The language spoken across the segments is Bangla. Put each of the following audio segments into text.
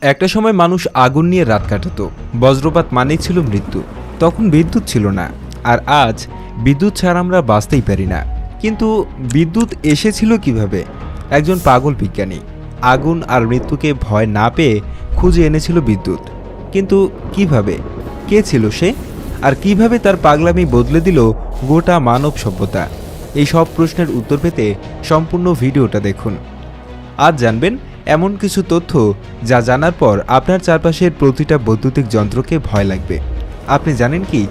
একটা সময় মানুষ আগুন নিয়ে রাত কাটাতো। বজ্রপাত মানেই ছিল মৃত্যু। তখন বিদ্যুৎ ছিল না। আর আজ বিদ্যুৎ ছাড়া আমরা বাঁচতেই পারি না। কিন্তু বিদ্যুৎ এসেছিল কীভাবে? একজন পাগল বিজ্ঞানী। আগুন আর মৃত্যুকে ভয় না পেয়ে খুঁজে এনেছিল বিদ্যুৎ। কিন্তু কীভাবে? কে ছিল সে? আর কীভাবে তার পাগলামি বদলে দিল গোটা মানব সভ্যতা? এই সব প্রশ্নের উত্তর পেতে সম্পূর্ণ ভিডিওটা দেখুন। আজ জানবেন এমন কিছু তথ্য যা জানার পর আপনার চারপাশের প্রতিটা বৈদ্যুতিক যন্ত্রকে ভয় লাগবে। আপনি জানেন কি,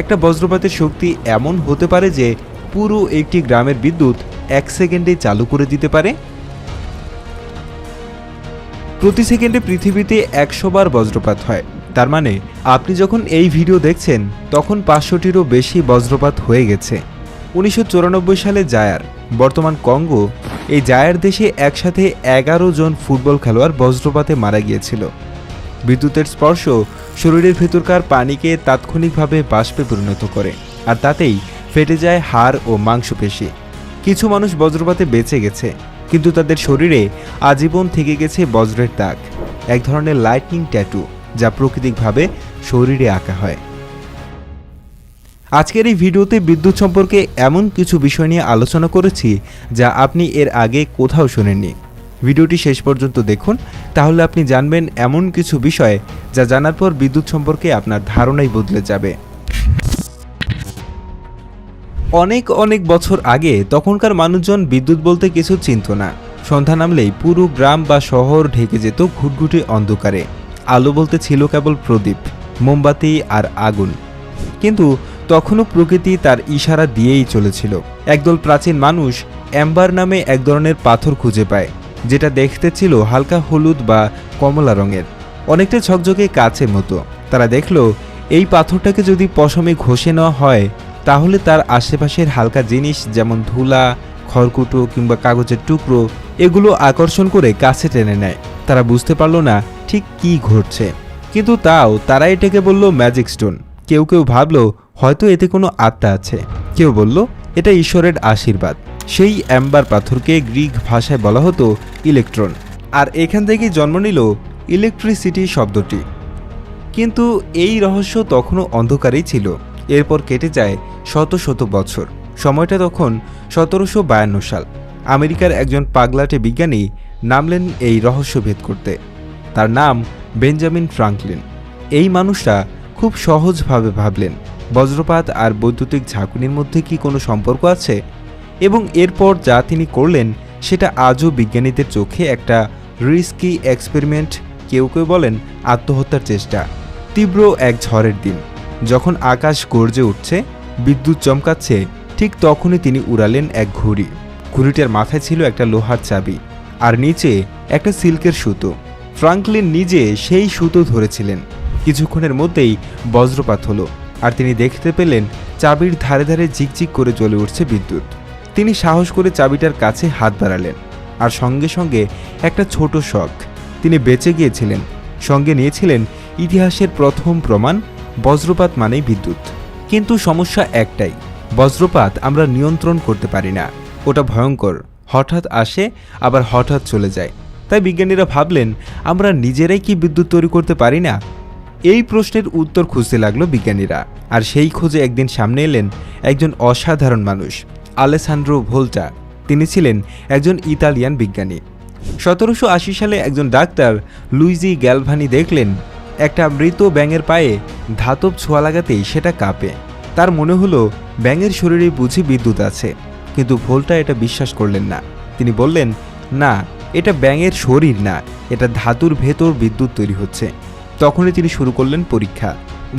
একটা বজ্রপাতের শক্তি এমন হতে পারে যে পুরো একটি গ্রামের বিদ্যুৎ এক সেকেন্ডে চালু করে দিতে পারে? প্রতি সেকেন্ডে পৃথিবীতে একশো বার বজ্রপাত হয়। তার মানে আপনি যখন এই ভিডিও দেখছেন, তখন পাঁচশোটিরও বেশি বজ্রপাত হয়ে গেছে। উনিশশো চুরানব্বই সালে জায়ার বর্তমান কঙ্গো এই জায়ার দেশে একসাথে এগারো জন ফুটবল খেলোয়াড় বজ্রপাতে মারা গিয়েছিল। বিদ্যুতের স্পর্শ শরীরের ভেতরকার পানিকে তাৎক্ষণিকভাবে বাষ্পে পরিণত করে, আর তাতেই ফেটে যায় হাড় ও মাংসপেশি। কিছু মানুষ বজ্রপাতে বেঁচে গেছে, কিন্তু তাদের শরীরে আজীবন থেকে গেছে বজ্রের দাগ। এক ধরনের লাইটনিং ট্যাটু যা প্রাকৃতিকভাবে শরীরে আঁকা হয়। আজকের এই ভিডিওতে বিদ্যুৎ সম্পর্কে এমন কিছু বিষয় নিয়ে আলোচনা করেছি যা আপনি এর আগে কোথাও শোনেননি। ভিডিওটি শেষ পর্যন্ত দেখুন, তাহলে আপনি জানবেন এমন কিছু বিষয় যা জানার পর বিদ্যুৎ সম্পর্কে আপনার ধারণাই বদলে যাবে। অনেক অনেক বছর আগে তখনকার মানুষজন বিদ্যুৎ বলতে কিছু চিনত না। সন্ধ্যা নামলেই পুরো গ্রাম বা শহর ঢেকে যেত ঘুটঘুটে অন্ধকারে। আলো বলতে ছিল কেবল প্রদীপ, মোমবাতি আর আগুন। কিন্তু তখনও প্রকৃতি তার ইশারা দিয়েই চলেছিল। একদল প্রাচীন মানুষ অ্যাম্বার নামে এক ধরনের পাথর খুঁজে পায়, যেটা দেখতে ছিল হালকা হলুদ বা কমলা রঙের। অনেকটা ঝকঝকে কাচের মতো। তারা দেখল, এই পাথরটাকে যদি পশমে ঘষে নেওয়া হয়, তাহলে তার আশেপাশের হালকা জিনিস যেমন ধুলা, খড়কুটো কিংবা কাগজের টুকরো, এগুলো আকর্ষণ করে কাছে টেনে নেয়। তারা বুঝতে পারল না ঠিক কি ঘটছে। কিন্তু তাও তারা এটাকে বলল ম্যাজিক স্টোন। কেউ কেউ ভাবলো হয়তো এতে কোনো আত্মা আছে। কেউ বলল, এটা ঈশ্বরের আশীর্বাদ। সেই অ্যাম্বার পাথরকে গ্রিক ভাষায় বলা হতো ইলেকট্রন। আর এখান থেকেই জন্ম নিল ইলেকট্রিসিটি শব্দটি। কিন্তু এই রহস্য তখনও অন্ধকারেই ছিল। এরপর কেটে যায় শত শত বছর। সময়টা তখন সতেরোশো বায়ান্ন সাল। আমেরিকার একজন পাগলাটে বিজ্ঞানী নামলেন এই রহস্য ভেদ করতে। তার নাম বেঞ্জামিন ফ্রাঙ্কলিন। এই মানুষটা খুব সহজভাবে ভাবলেন বজ্রপাত আর বৈদ্যুতিক ঝাঁকুনির মধ্যে কি কোনো সম্পর্ক আছে? এবং এরপর যা তিনি করলেন, সেটা আজও বিজ্ঞানীদের চোখে একটা রিস্কি এক্সপেরিমেন্ট কেউ কেউ বলেন আত্মহত্যার চেষ্টা। তীব্র এক ঝড়ের দিন। যখন আকাশ গর্জে উঠছে, বিদ্যুৎ চমকাচ্ছে, ঠিক তখনই তিনি উড়ালেন এক ঘুড়ি। ঘুড়িটার মাথায় ছিল একটা লোহার চাবি, আর নিচে একটা সিল্কের সুতো। ফ্রাঙ্কলিন নিজে সেই সুতো ধরেছিলেন। কিছুক্ষণের মধ্যেই বজ্রপাত হলো। আর তিনি দেখতে পেলেন চাবির ধারে ধারে ঝিকঝিক করে জ্বলে উঠছে বিদ্যুৎ। তিনি সাহস করে চাবিটার কাছে হাত বাড়ালেন আর সঙ্গে সঙ্গে একটা ছোট শখ, তিনি বেঁচে গিয়েছিলেন। সঙ্গে নিয়েছিলেন ইতিহাসের প্রথম প্রমাণ, বজ্রপাত মানেই বিদ্যুৎ। কিন্তু সমস্যা একটাই, বজ্রপাত আমরা নিয়ন্ত্রণ করতে পারি না। ওটা ভয়ঙ্কর, হঠাৎ আসে, আবার হঠাৎ চলে যায়। তাই বিজ্ঞানীরা ভাবলেন, আমরা নিজেরাই কি বিদ্যুৎ তৈরি করতে পারি না? এই প্রশ্নের উত্তর খুঁজতে লাগল বিজ্ঞানীরা। আর সেই খোঁজে একদিন সামনে এলেন একজন অসাধারণ মানুষ আলেসান্ড্রো ভোল্টা। তিনি ছিলেন একজন ইতালিয়ান বিজ্ঞানী। সতেরোশো আশি সালে একজন ডাক্তার, লুইজি গ্যালভানি, দেখলেন একটা মৃত ব্যাঙের পায়ে ধাতব ছোঁয়া লাগাতেই সেটা কাঁপে। তার মনে হলো, ব্যাঙের শরীরে বুঝি বিদ্যুৎ আছে। কিন্তু ভোল্টা এটা বিশ্বাস করলেন না। তিনি বললেন, না, এটা ব্যাঙের শরীর না, এটা ধাতুর ভেতর বিদ্যুৎ তৈরি হচ্ছে। তখনই তিনি শুরু করলেন পরীক্ষা।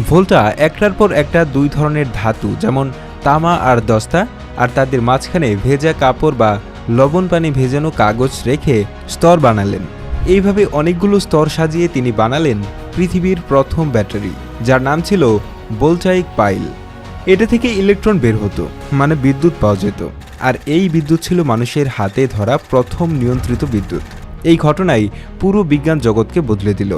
ভোল্টা একটার পর একটা দুই ধরনের ধাতু, যেমন তামা আর দস্তা, আর তাদের মাঝখানে ভেজা কাপড় বা লবণ পানি ভেজানো কাগজ রেখে স্তর বানালেন। এইভাবে অনেকগুলো স্তর সাজিয়ে তিনি বানালেন পৃথিবীর প্রথম ব্যাটারি, যার নাম ছিল বোলচাইক পাইল। এটা থেকে ইলেকট্রন বের হতো মানে বিদ্যুৎ পাওয়া যেত, আর এই বিদ্যুৎ ছিল মানুষের হাতে ধরা প্রথম নিয়ন্ত্রিত বিদ্যুৎ। এই ঘটনাই পুরো বিজ্ঞান জগৎকে বদলে দিল।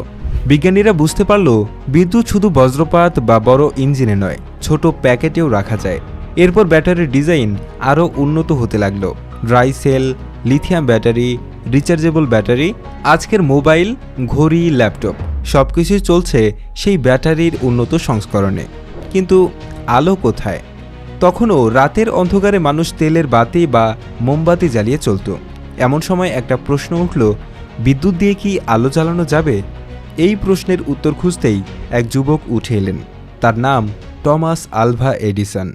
বিজ্ঞানীরা বুঝতে পারল, বিদ্যুৎ শুধু বজ্রপাত বা বড় ইঞ্জিনে নয়, ছোট প্যাকেটেও রাখা যায়। এরপর ব্যাটারির ডিজাইন আরও উন্নত হতে লাগল। Dry cell, lithium battery, rechargeable battery, আজকের মোবাইল, ঘড়ি, ল্যাপটপ সব কিছুই চলছে সেই ব্যাটারির উন্নত সংস্করণে। কিন্তু আলো কোথায়? তখনও রাতের অন্ধকারে মানুষ তেলের বাতি বা মোমবাতি জ্বালিয়ে চলতো। এমন সময় একটা প্রশ্ন উঠল, বিদ্যুৎ দিয়ে কি আলো জ্বালানো যাবে? এই প্রশ্নের উত্তর খুঁজতেই এক যুবক উঠে এলেন। তার নাম টমাস আলভা এডিসন।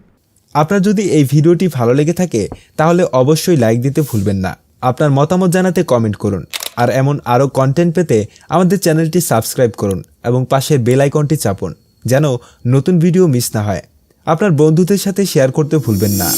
আপনার যদি এই ভিডিওটি ভালো লেগে থাকে, তাহলে অবশ্যই লাইক দিতে ভুলবেন না। আপনার মতামত জানাতে কমেন্ট করুন। আর এমন আরও কন্টেন্ট পেতে আমাদের চ্যানেলটি সাবস্ক্রাইব করুন এবং পাশের বেল আইকনটি চাপুন, যেন নতুন ভিডিও মিস না হয়। আপনার বন্ধুদের সাথে শেয়ার করতে ভুলবেন না।